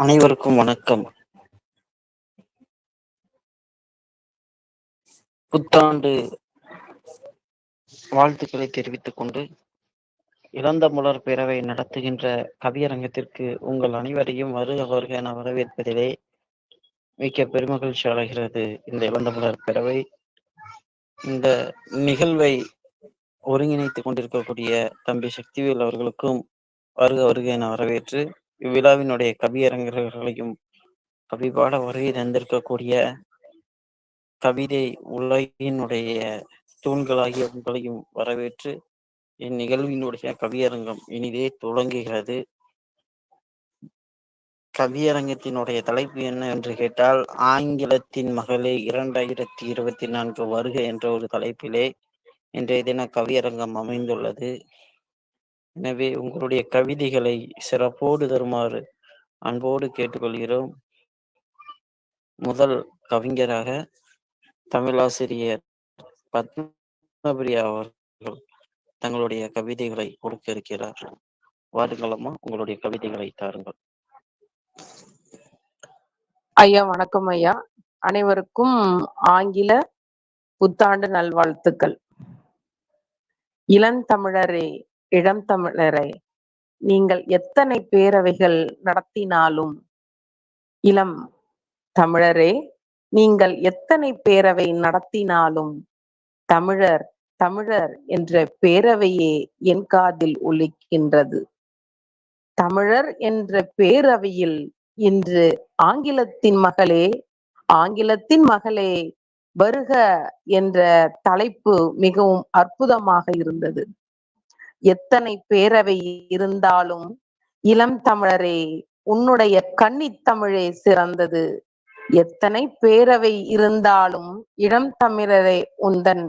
அனைவருக்கும் வணக்கம். புத்தாண்டு வாழ்த்துக்களை தெரிவித்துக் கொண்டு இளந்த மலர் பேரவை நடத்துகின்ற கவியரங்கத்திற்கு உங்கள் அனைவரையும் வருக வருக என வரவேற்பதிலே மிக்க பெருமகிழ்ச்சி அடைகிறது இந்த இளந்த மலர் பேரவை. இந்த நிகழ்வை ஒருங்கிணைத்துக் கொண்டிருக்கக்கூடிய தம்பி சக்திவேல் அவர்களுக்கும் வருக வருக என வரவேற்று இவ்விழாவினுடைய கவியரங்கர்களையும் கவிபாட வருகை தந்திருக்கக்கூடிய கவிதை உலகினுடைய தூண்களாகிய உங்களையும் வரவேற்று இந்நிகழ்வினுடைய கவியரங்கம் இனிதே தொடங்குகிறது கவியரங்கத்தினுடைய தலைப்பு என்ன என்று கேட்டால் ஆங்கிலத்தின் மகளே இரண்டாயிரத்தி இருபத்தி நான்கு வருகை என்ற ஒரு தலைப்பிலே இன்றைய தின கவியரங்கம் அமைந்துள்ளது. எனவே உங்களுடைய கவிதைகளை சிறப்போடு தருமாறு அன்போடு கேட்டுக்கொள்கிறோம். முதல் கவிஞராக தமிழாசிரியர் பத்மபிரியா அவர்கள் தங்களுடைய கவிதைகளை கொடுக்க இருக்கிறார் வாருங்களம்மா உங்களுடைய கவிதைகளை தாருங்கள். ஐயா வணக்கம் ஐயா. அனைவருக்கும் ஆங்கில புத்தாண்டு நல்வாழ்த்துக்கள். இளந்தமிழரே இளம் தமிழரே நீங்கள் எத்தனை பேரவைகள் நடத்தினாலும் இளம் தமிழரே நீங்கள் எத்தனை பேரவை நடத்தினாலும் தமிழர் தமிழர் என்ற பேரவையே என் காதில் ஒலிக்கின்றது. தமிழர் என்ற பேரவையில் இன்று ஆங்கிலத்தின் மகளே ஆங்கிலத்தின் மகளே வருக என்ற தலைப்பு மிகவும் அற்புதமாக இருந்தது. எத்தனை பேரவை இருந்தாலும் இளம் தமிழரே உன்னுடைய கன்னித்தமிழே சிறந்தது. எத்தனை பேரவை இருந்தாலும் இளம் தமிழரே உந்தன்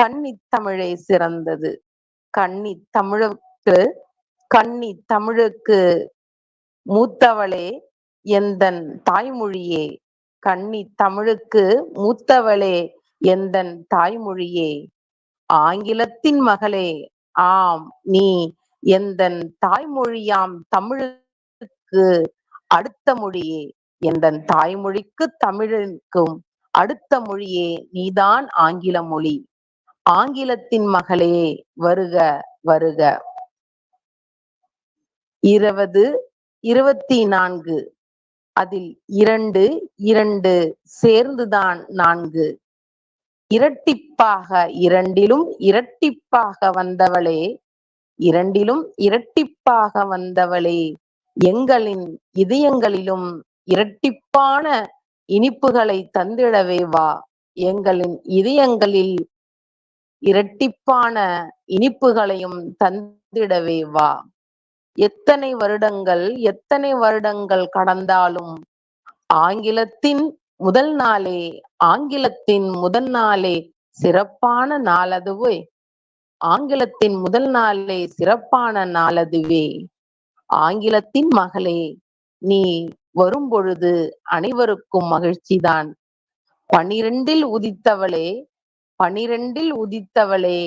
கன்னித்தமிழே சிறந்தது. கன்னி தமிழுக்கு கன்னி தமிழுக்கு மூத்தவளே எந்தன் தாய்மொழியே? கன்னி தமிழுக்கு மூத்தவளே எந்தன் தாய்மொழியே? ஆங்கிலத்தின் மகளே ஆம் நீ எந்தன் தாய்மொழியாம் தமிழுக்கு அடுத்த மொழியே. எந்தன் தாய்மொழிக்கு தமிழுக்கும் அடுத்த மொழியே நீதான் ஆங்கில மொழி. ஆங்கிலத்தின் மகளே வருக வருக. இருபது இருபத்தி நான்கு அதில் இரண்டு இரண்டு சேர்ந்துதான் நான்கு. இரட்டிப்பாக இரண்டிலும் இரட்டிப்பாக வந்தவளே இரண்டிலும் இரட்டிப்பாக வந்தவளே. எங்களின் இதயங்களிலும் இரட்டிப்பான இனிப்புகளை தந்திடவே வா. எங்களின் இதயங்களில் இரட்டிப்பான இனிப்புகளையும் தந்திடவே வா. எத்தனை வருடங்கள் எத்தனை வருடங்கள் கடந்தாலும் ஆங்கிலத்தின் முதல் நாளே ஆங்கிலத்தின் முதல் நாளே சிறப்பான நாளதுவே. ஆங்கிலத்தின் முதல் நாளே சிறப்பான நாளதுவே. ஆங்கிலத்தின் மகளே நீ வரும்பொழுது அனைவருக்கும் மகிழ்ச்சிதான். பனிரெண்டில் உதித்தவளே பனிரெண்டில் உதித்தவளே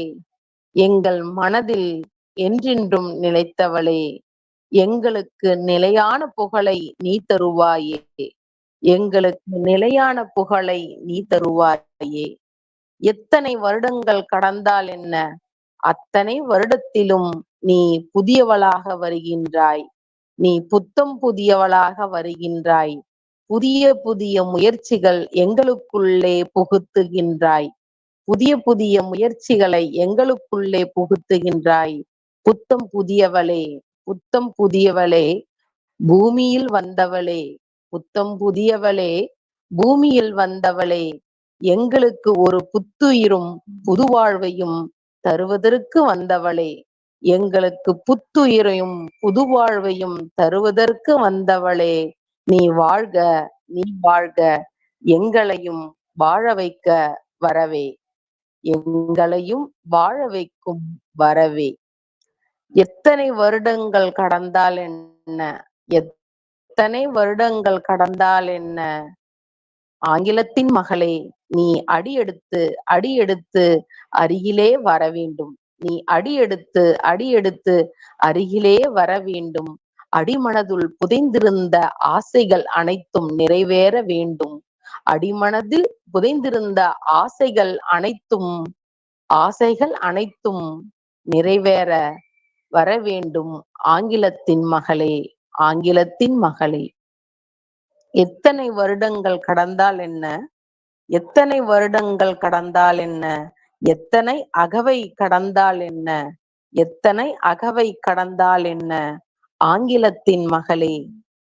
எங்கள் மனதில் என்றென்றும் நிலைத்தவளே எங்களுக்கு நிலையான புகழை நீ தருவாயே. எங்களுக்கு நிலையான புகழை நீ தருவாயே. எத்தனை வருடங்கள் கடந்தால் என்ன? அத்தனை வருடத்திலும் நீ புதியவளாக வருகின்றாய். நீ புத்தம் புதியவளாக வருகின்றாய். புதிய புதிய முயற்சிகள் எங்களுக்குள்ளே புகுத்துகின்றாய். புதிய புதிய முயற்சிகளை எங்களுக்குள்ளே புகுத்துகின்றாய். புத்தம் புதியவளே புத்தம் புதியவளே பூமியில் வந்தவளே புத்தம் புதியவளே பூமியில் வந்தவளே எங்களுக்கு ஒரு புத்துயிரும் புதுவாழ்வையும் தருவதற்கு வந்தவளே. எங்களுக்கு புத்துயிரையும் புதுவாழ்வையும் தருவதற்கு வந்தவளே. நீ வாழ்க நீ வாழ்க எங்களையும் வாழ வைக்க வரவே. எங்களையும் வாழ வைக்கும் வரவே. எத்தனை வருடங்கள் கடந்தால் என்ன? எத்தனை வருடங்கள் கடந்தால் என்ன? ஆங்கிலத்தின் மகளே நீ அடியெடுத்து அடியெடுத்து அருகிலே வர வேண்டும். நீ அடியெடுத்து அடியெடுத்து அருகிலே வர வேண்டும். அடிமனதுள் புதைந்திருந்த ஆசைகள் அனைத்தும் நிறைவேற வேண்டும். அடிமனதில் புதைந்திருந்த ஆசைகள் அனைத்தும் ஆசைகள் அனைத்தும் நிறைவேற வர வேண்டும். ஆங்கிலத்தின் மகளே ஆங்கிலத்தின் மகளே. எத்தனை வருடங்கள் கடந்தால் என்ன? எத்தனை வருடங்கள் கடந்தால் என்ன? எத்தனை அகவை கடந்தால் என்ன? எத்தனை அகவை கடந்தால் என்ன? ஆங்கிலத்தின் மகளே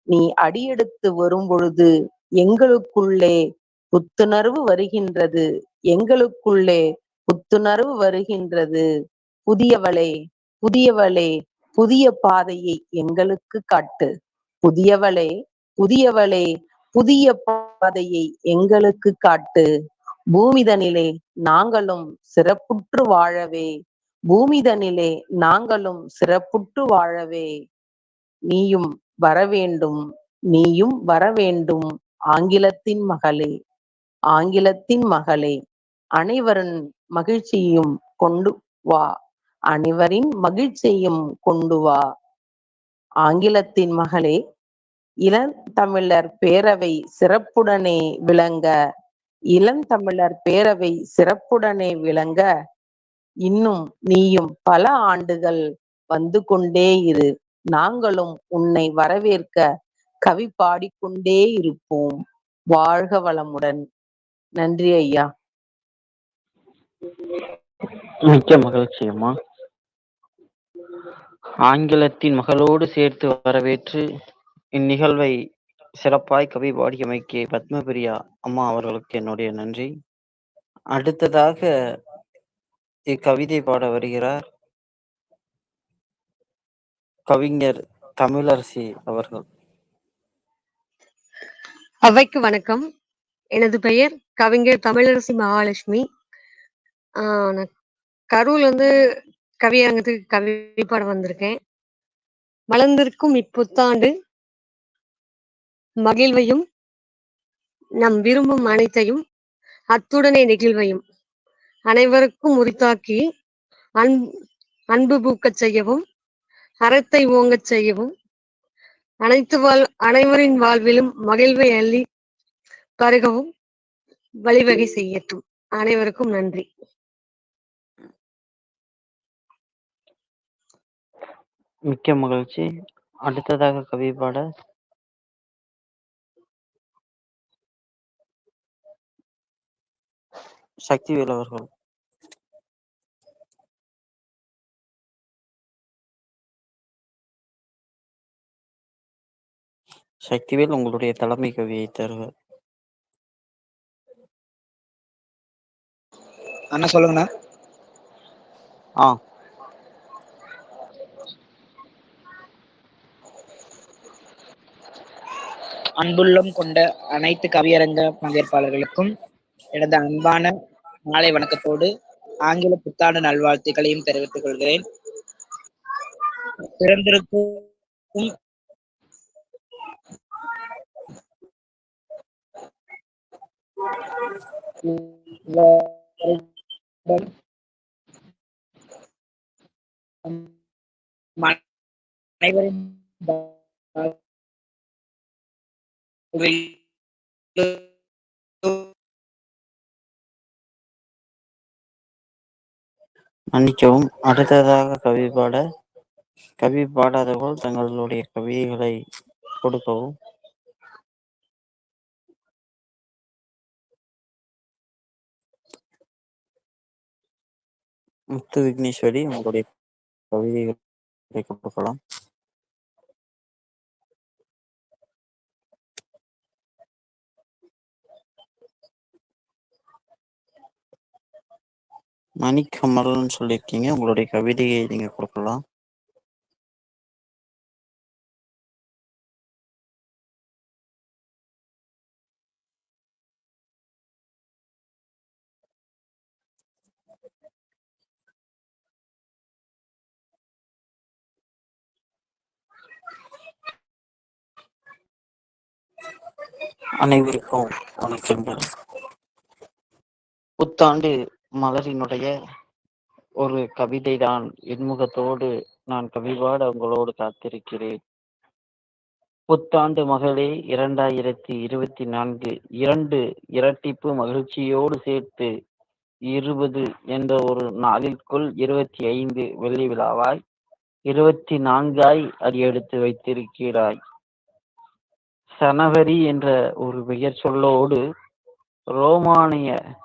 நீ அடியெடுத்து வரும் பொழுது எங்களுக்குள்ளே புத்துணர்வு வருகின்றது. எங்களுக்குள்ளே புத்துணர்வு வருகின்றது. புதியவளே புதியவளே புதிய பாதையை எங்களுக்கு காட்டு. புதியவளே புதியவளே புதிய பாதையை எங்களுக்கு காட்டு. பூமிதனிலே நாங்களும் சிறப்புற்று வாழவே. பூமிதனிலே நாங்களும் சிறப்புற்று வாழவே. நீயும் வரவேண்டும் நீயும் வரவேண்டும் ஆங்கிலத்தின் மகளே ஆங்கிலத்தின் மகளே. அனைவரின் மகிழ்ச்சியும் கொண்டு வா. அனைவரின் மகிழ்ச்சியும் கொண்டு வா. ஆங்கிலத்தின் மகளே இளந்தமிழர் பேரவை சிறப்புடனே விளங்க. இளந்தமிழர் பேரவை சிறப்புடனே விளங்க. இன்னும் நீயும் பல ஆண்டுகள் வந்து கொண்டே இரு. நாங்களும் உன்னை வரவேற்க கவி பாடிக்கொண்டே இருப்போம். வாழ்க வளமுடன். நன்றி ஐயா. மிக்க மகிழ்ச்சி அம்மா ஆங்கிலத்தின் மகளோடு சேர்த்து வரவேற்று இந்நிகழ்வை சிறப்பாய் கவி பாடியமைக்கு பத்மபிரியா அம்மா அவர்களுக்கு என்னுடைய நன்றி. அடுத்ததாக இக்கவிதை பாட வருகிறார் கவிஞர் தமிழரசி அவர்கள். அவைக்கு வணக்கம். எனது பெயர் கவிஞர் தமிழரசி மகாலட்சுமி. ஆஹ் கரூர்ல இருந்து கவியரங்கத்துக்கு கவி பாட வந்திருக்கேன். மலர்ந்திருக்கும் இப்புத்தாண்டு மகிழ்வையும் நம் விரும்பும் அனைத்தையும் அத்துடனே நெகிழ்வையும் அனைவருக்கும் உரித்தாக்கி அன் அன்பு பூக்கச் செய்யவும் அறத்தை ஓங்கச் செய்யவும் அனைத்து வாழ் அனைவரின் வாழ்விலும் மகிழ்வை அள்ளி பருகவும் வழிவகை செய்யட்டும். அனைவருக்கும் நன்றி. மிக்க மகிழ்ச்சி. அடுத்ததாக கவி பாட சக்திவேல் அவர்கள். சக்திவேல் உங்களுடைய தலைமை கவியை தருக அண்ணா சொல்லுங்கண்ணா. ஆ. அன்புள்ளம் கொண்ட அனைத்து கவியரங்க பங்கேற்பாளர்களுக்கும் எனது அன்பான மாலை வணக்கத்தோடு ஆங்கில புத்தாண்டு நல்வாழ்த்துக்களையும் தெரிவித்துக் கொள்கிறேன். பிறந்திருக்கும் அனைவரின் மன்னிக்கவும். அடுத்ததாக கவி பாட கவி பாடாதவர்கள் தங்களுடைய கவிதைகளை கொடுக்கவும். முத்து விக்னேஸ்வரி உங்களுடைய கவிதைகளை கொடுக்கலாம். மணிக்கமல்னு சொல்லியிருக்கீங்க. உங்களுடைய கவிதையை நீங்க கொடுக்கலாம். அனைவருக்கும் வணக்கங்கள். புத்தாண்டு மலரினுடைய ஒரு கவிதை தான். இன்முகத்தோடு நான் கவிபாட உங்களோடு காத்திருக்கிறேன். புத்தாண்டு மகளே இரண்டாயிரத்தி இருபத்தி நான்கு. இரண்டு இரட்டிப்பு மகிழ்ச்சியோடு சேர்த்து இருபது என்ற ஒரு நாளிற்குள் இருபத்தி ஐந்து வெள்ளி விழாவாய் இருபத்தி நான்காய் அடியெடுத்து வைத்திருக்கிறாய். சனவரி என்ற ஒரு பெயர் சொல்லோடு ரோமானிய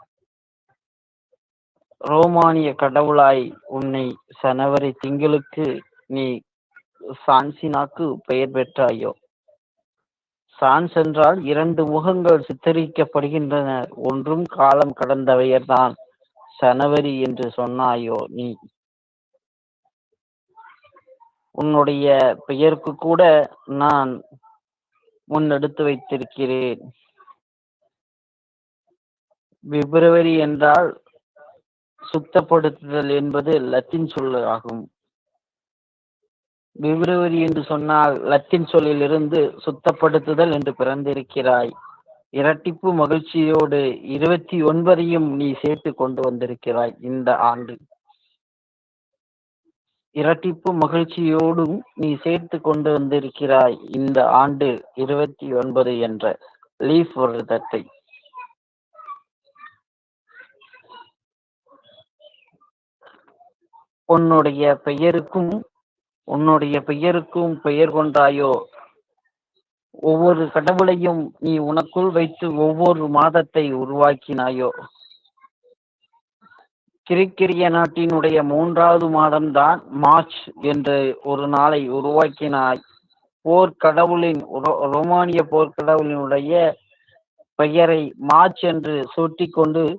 ரோமானிய கடவுளாய் உன்னை சனவரி திங்களுக்கு நீ சான்சினாக்கு பெயர் பெற்றாயோ? சான்ஸ் என்றால் இரண்டு முகங்கள் சித்தரிக்கப்படுகின்றன ஒன்றும் காலம் கடந்தவையர்தான் சனவரி என்று சொன்னாயோ நீ? உன்னுடைய பெயருக்கு கூட நான் முன்னெடுத்து வைத்திருக்கிறேன். பிப்ரவரி என்றால் சுத்தப்படுத்துதல் என்பது லத்தீன் சொல் ஆகும் பிப்ரவரி என்று சொன்னால் லத்தீன் சொல்லிலிருந்து சுத்தப்படுத்துதல் என்று பிறந்திருக்கிறாய். இரட்டிப்பு மகிழ்ச்சியோடு இருபத்தி ஒன்பதையும் நீ சேர்த்து கொண்டு வந்திருக்கிறாய் இந்த ஆண்டு. இரட்டிப்பு மகிழ்ச்சியோடும் நீ சேர்த்து கொண்டு வந்திருக்கிறாய் இந்த ஆண்டு இருபத்தி ஒன்பது என்ற லீஃப் வருடத்தை உன்னுடைய பெயருக்கும் உன்னுடைய பெயருக்கும் பெயர் கொண்டாயோ? ஒவ்வொரு கடவுளையும் நீ உனக்குள் வைத்து ஒவ்வொரு மாதத்தை உருவாக்கினாயோ? கிரிக்கிரிய நாட்டினுடைய மூன்றாவது மாதம்தான் மார்ச் என்ற ஒரு நாளை உருவாக்கினாய். போர்க்கடவுளின் ரோ- ரோமானிய போர்க்கடவுளினுடைய பெயரை மார்ச் என்று சூட்டிக்கொண்டு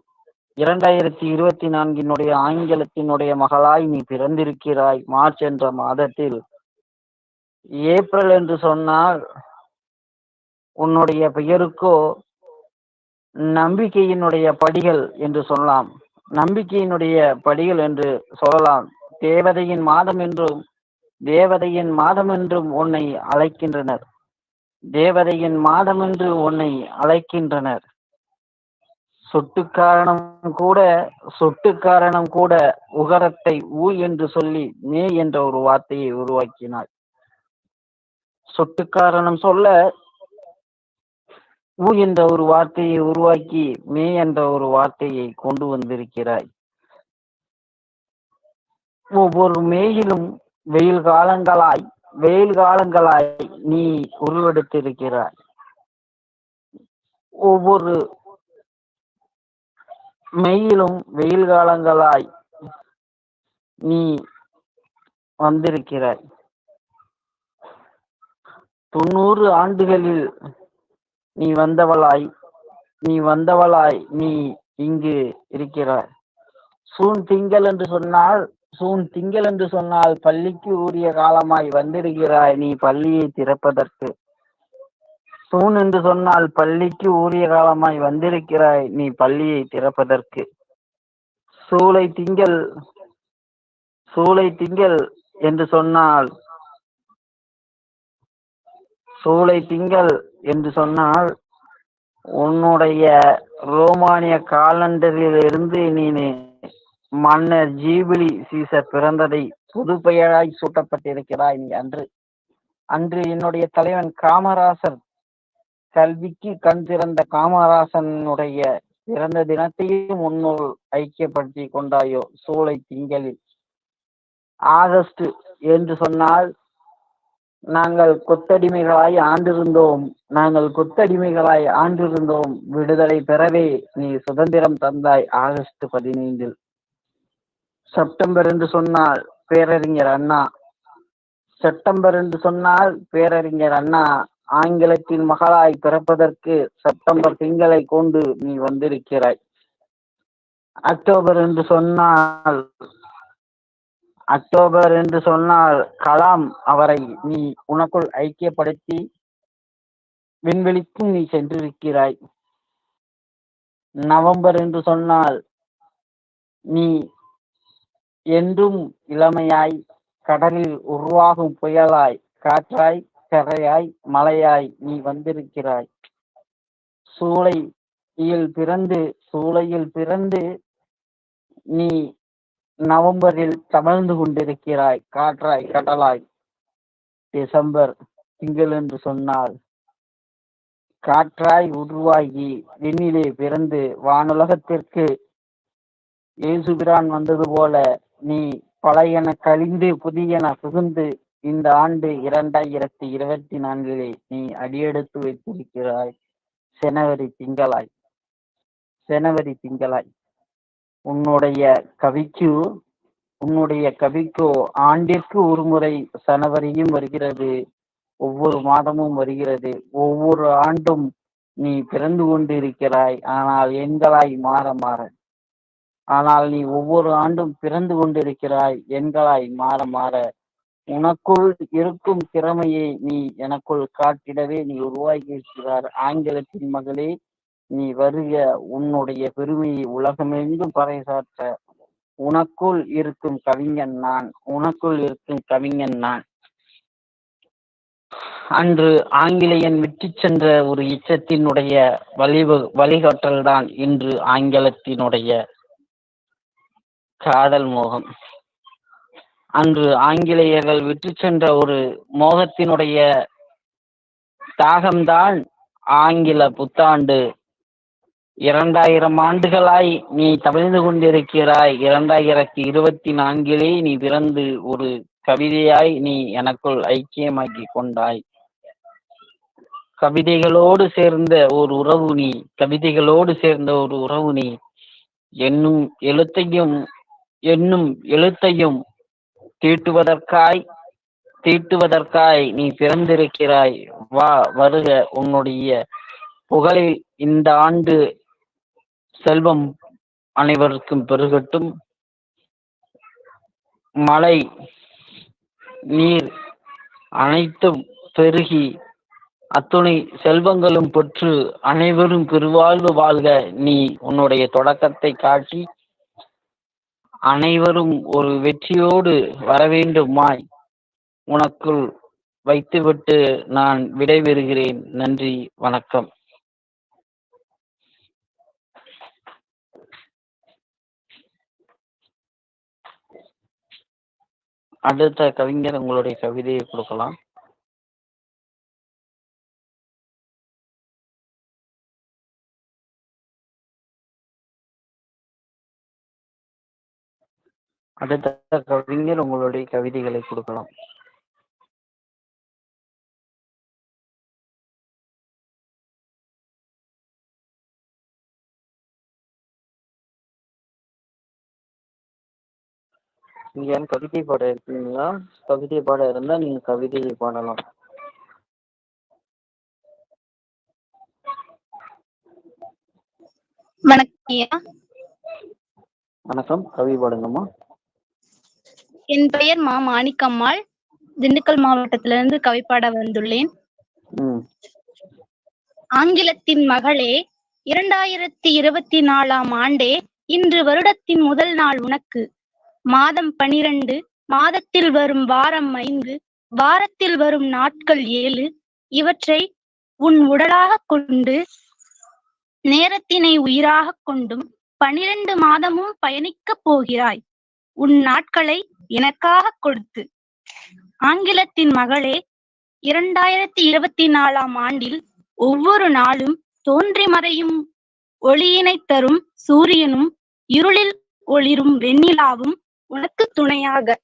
இரண்டாயிரத்தி இருபத்தி நான்கினுடைய ஆங்கிலத்தினுடைய மகளாய் நீ பிறந்திருக்கிறாய். மார்ச் என்ற மாதத்தில் ஏப்ரல் என்று சொன்னால் உன்னுடைய பெயருக்கோ நம்பிக்கையினுடைய படிகள் என்று சொல்லலாம். நம்பிக்கையினுடைய படிகள் என்று சொல்லலாம். தேவதையின் மாதம் என்றும் தேவதையின் மாதம் என்றும் உன்னை அழைக்கின்றனர். தேவதையின் மாதம் என்று உன்னை அழைக்கின்றனர். சொட்டு காரணம் கூட சொட்டு காரணம் கூட உகரத்தை ஊ என்று சொல்லி மே என்ற ஒரு வார்த்தையை உருவாக்கினாள். சொட்டு காரணம் சொல்ல ஊ என்ற ஒரு வார்த்தையை உருவாக்கி மே என்ற ஒரு வார்த்தையை கொண்டு வந்திருக்கிறாய். ஒவ்வொரு மேயிலும் வெயில் காலங்களாய் வெயில் காலங்களாய் நீ உருவெடுத்திருக்கிறாய். ஒவ்வொரு மெயிலும் வெயில் காலங்களாய் நீ வந்திருக்கிறாய். தொண்ணூறு ஆண்டுகளில் நீ வந்தவளாய் நீ வந்தவளாய் நீ இங்கு இருக்கிறாய். சூன் திங்கள் என்று சொன்னால் சூன் திங்கள் என்று சொன்னால் பள்ளிக்கு உரிய காலமாய் வந்திருக்கிறாய். நீ பள்ளியை திறப்பதற்கு சூன் என்று சொன்னால் பள்ளிக்கு உரிய காலமாய் வந்திருக்கிறாய் நீ பள்ளியை திறப்பதற்கு. சூளை திங்கள் சூளை திங்கள் என்று சொன்னால் சூளை திங்கள் என்று சொன்னால் உன்னுடைய ரோமானிய காலண்டரில் இருந்து நீ மன்னர் ஜீபிலி சீசர் பிறந்ததை புது பெயராய் சூட்டப்பட்டிருக்கிறாய் நீ அன்று. அன்று என்னுடைய தலைவன் காமராசர் கல்விக்கு கண் திறந்த காமராசனுடைய பிறந்த தினத்தையும் முன்னுள் ஐக்கியப்படுத்தி கொண்டாயோ? சூளை திங்களில். ஆகஸ்ட் என்று சொன்னால் நாங்கள் கொத்தடிமைகளாய் ஆண்டிருந்தோம். நாங்கள் கொத்தடிமைகளாய் ஆண்டிருந்தோம். விடுதலை பெறவே நீ சுதந்திரம் தந்தாய் ஆகஸ்ட் பதினைந்தில். செப்டம்பர் என்று சொன்னால் பேரறிஞர் அண்ணா. செப்டம்பர் என்று சொன்னால் பேரறிஞர் அண்ணா. ஆங்கிலத்தின் மகளாய் பிறப்பதற்கு செப்டம்பர் திங்களை கொண்டு நீ வந்திருக்கிறாய். அக்டோபர் என்று சொன்னால் அக்டோபர் என்று சொன்னால் கலாம் அவரை நீ உனக்குள் ஐக்கியப்படுத்தி விண்வெளிக்கும் நீ சென்றிருக்கிறாய். நவம்பர் என்று சொன்னால் நீ என்றும் இளமையாய் கடலில் உருவாகும் புயலாய் காற்றாய் கரையாய் மலையாய் நீ வந்திருக்கிறாய். சூளையில் பிறந்து சூளையில் பிறந்து நீ நவம்பரில் தமிழ்ந்து கொண்டிருக்கிறாய். காற்றாய் கடலாய். டிசம்பர் திங்கள் என்று சொன்னால் காற்றாய் உருவாகி விண்ணிலே பிறந்து வானுலகத்திற்கு இயேசுபிரான் வந்தது போல நீ பழையன கழிந்து புதியன புகுந்து இந்த ஆண்டு இரண்டாயிரத்தி இருபத்தி நான்கிலே நீ அடியெடுத்து வைத்திருக்கிறாய். ஜனவரி திங்களாய். ஜனவரி திங்களாய். உன்னுடைய கவிக்கு உன்னுடைய கவிக்கோ ஆண்டிற்கு ஒரு முறை சனவரியும் வருகிறது. ஒவ்வொரு மாதமும் வருகிறது. ஒவ்வொரு ஆண்டும் நீ பிறந்து கொண்டிருக்கிறாய். ஆனால் எண்களாய் மாற மாற. ஆனால் நீ ஒவ்வொரு ஆண்டும் பிறந்து கொண்டிருக்கிறாய். எண்களாய் மாற மாற. உனக்குள் இருக்கும் திறமையை நீ எனக்குள் காட்டிடவே நீ உருவாகி இருக்கிறார் ஆங்கிலத்தின் மகளே நீ வருக. உன்னுடைய பெருமையை உலகமெங்கும் பறைசாற்ற. உனக்குள் இருக்கும் கவிஞன் நான். உனக்குள் இருக்கும் கவிஞன் நான். அன்று ஆங்கிலேயன் விட்டு சென்ற ஒரு இச்சத்தினுடைய வழிவு வழிகாட்டல்தான் இன்று ஆங்கிலத்தினுடைய காதல் மோகம். அன்று ஆங்கிலேயர்கள் விற்று சென்ற ஒரு மோகத்தினுடைய தாகம்தான் ஆங்கில புத்தாண்டு. இரண்டாயிரம் ஆண்டுகளாய் நீ தவிழ்ந்து கொண்டிருக்கிறாய். இரண்டாயிரத்தி இருபத்தி நான்கிலே நீ பிறந்து ஒரு கவிதையாய் நீ எனக்குள் ஐக்கியமாக்கி கொண்டாய். கவிதைகளோடு சேர்ந்த ஒரு உறவு நீ கவிதைகளோடு சேர்ந்த ஒரு உறவு நீ. என்னும் எழுத்தையும் என்னும் எழுத்தையும் தீட்டுவதற்காய் தீட்டுவதற்காய் நீ பிறந்திருக்கிறாய். வா வருக உன்னுடைய புகழில் இந்த ஆண்டு செல்வம் அனைவருக்கும் பெருகட்டும். மழை நீர் அனைத்தும் பெருகி அத்துணை செல்வங்களும் பெற்று அனைவரும் பெருவாழ்வு வாழ்க. நீ உன்னுடைய தொடக்கத்தை காட்டி அனைவரும் ஒரு வெற்றியோடு வரவேண்டுமாய் உனக்குள் வைத்துவிட்டு நான் விடைபெறுகிறேன். நன்றி வணக்கம். அடுத்த கவிஞர் உங்களுடைய கவிதையை கொடுக்கலாம். அடுத்த கவிஞர் உங்களுடைய கவிதைகளை கொடுக்கலாம். நீங்க கவிதை பாட இருக்கீங்களா? கவிதை பாட இருந்தா நீங்க கவிதையை பாடலாம். வணக்கம். கவி பாடுங்கம்மா. என் பெயர் மா மாணிக்கம்மாள். திண்டுக்கல் மாவட்டத்திலிருந்து கவிப்பாட வந்துள்ளேன். ஆங்கிலத்தின் மகளே இரண்டாயிரத்தி இருபத்தி நாலாம் ஆண்டே இன்று வருடத்தின் முதல் நாள் உனக்கு. மாதம் பனிரெண்டு மாதத்தில் வரும் வாரம் ஐந்து வாரத்தில் வரும் நாட்கள் ஏழு இவற்றை உன் உடலாகக் கொண்டு நேரத்தினை உயிராகக் கொண்டும் பனிரெண்டு மாதமும் பயணிக்கப் போகிறாய். உன் நாட்களை எனக்காக கொடுத்து. ஆங்கிலத்தின் மகளே இரண்டாயிரத்தி இருபத்தி நாலாம் ஆண்டில் ஒவ்வொரு நாளும் தோன்றி மறையும் ஒளியினை தரும் சூரியனும் இருளில் ஒளிரும் வெண்ணிலாவும் உனக்கு துணையாக.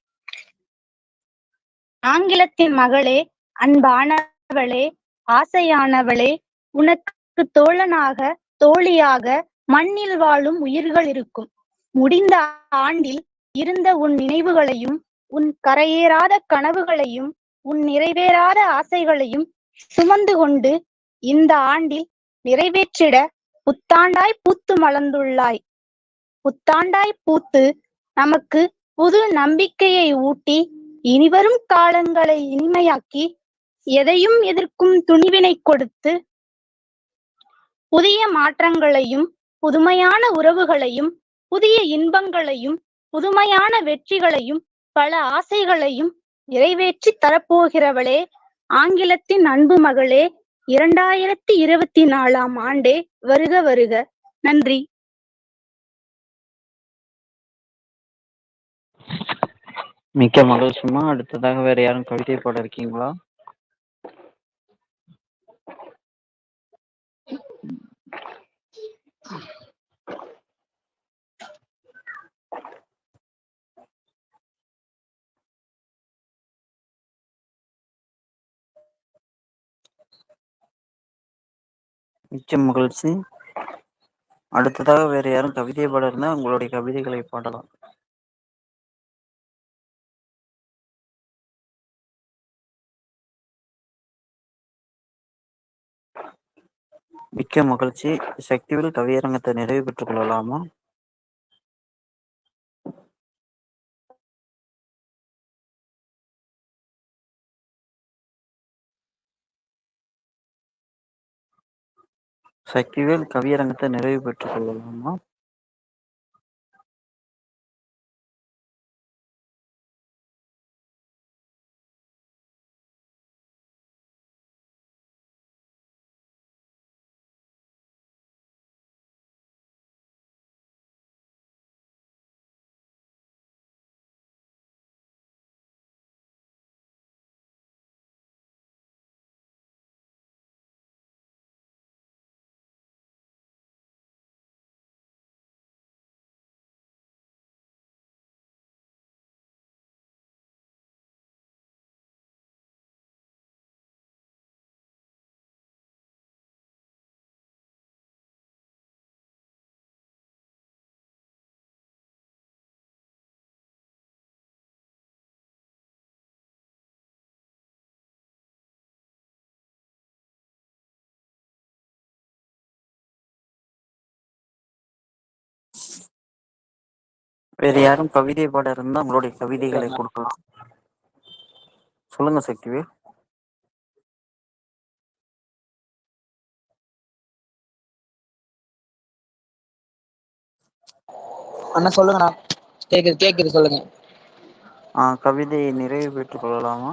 ஆங்கிலத்தின் மகளே அன்பானவளே ஆசையானவளே உனக்கு தோழனாக தோழியாக மண்ணில் வாழும் உயிர்கள் இருக்கும். முடிந்த ஆண்டில் இருந்த உன் நினைவுகளையும் உன் கரையேறாத கனவுகளையும் உன் நிறைவேறாத ஆசைகளையும் சுமந்து கொண்டு இந்த ஆண்டில் நிறைவேற்றிட புத்தாண்டாய் பூத்து மலர்ந்துள்ளாய். புத்தாண்டாய் பூத்து நமக்கு புது நம்பிக்கையை ஊட்டி இனிவரும் காலங்களை இனிமையாக்கி எதையும் எதிர்க்கும் துணிவினை கொடுத்து புதிய மாற்றங்களையும் புதுமையான உறவுகளையும் புதிய இன்பங்களையும் புதுமையான வெற்றிகளையும் பல ஆசைகளையும் நிறைவேற்றி தரப்போகிறவளே. ஆங்கிலத்தின் அன்பு மகளே இரண்டாயிரத்தி இருபத்தி நாலாம் ஆண்டே வருக வருக. நன்றி. மிக்க மகிழ்ச்சிமா அடுத்ததாக வேற யாரும் கவிதை பாட இருக்கீங்களா? மிக்க மகிழ்ச்சி. அடுத்ததாக வேற யாரும் கவிதை பாட இருந்தா உங்களுடைய கவிதைகளை பாடலாம். மிக்க மகிழ்ச்சி. சக்திவில் கவியரங்கத்தை நிறைவு பெற்றுக் கொள்ளலாமா? சக்திவேல் கவியரங்கத்தை நிறைவு பெற்றுக் கொள்ளலாமா? வேற யாரும் கவிதை பாட இருந்தா உங்களுடைய கவிதைகளை கொடுக்கலாம். சொல்லுங்க சக்திவேல். அண்ணா சொல்லுங்கண்ணா. கேக்குது கேக்குது சொல்லுங்க. கவிதையை நிறைவு பெற்றுக் கொள்ளலாமா?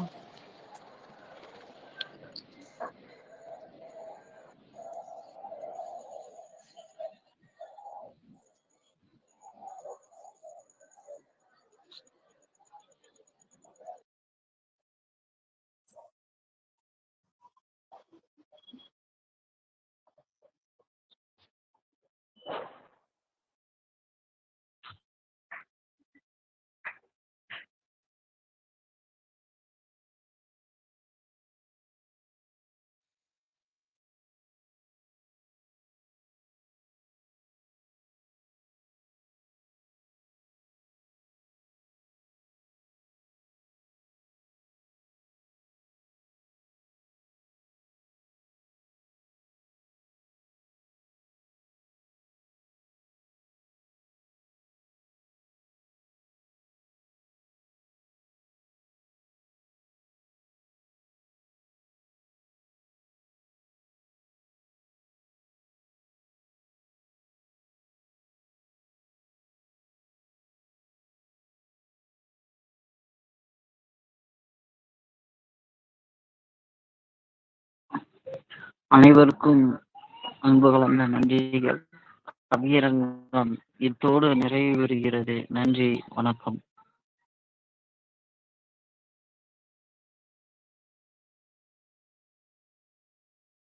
அனைவருக்கும் அன்பு கலந்த நன்றிகள். கவியரங்கம் இத்தோடு நிறைவு பெறுகிறது நன்றி வணக்கம்.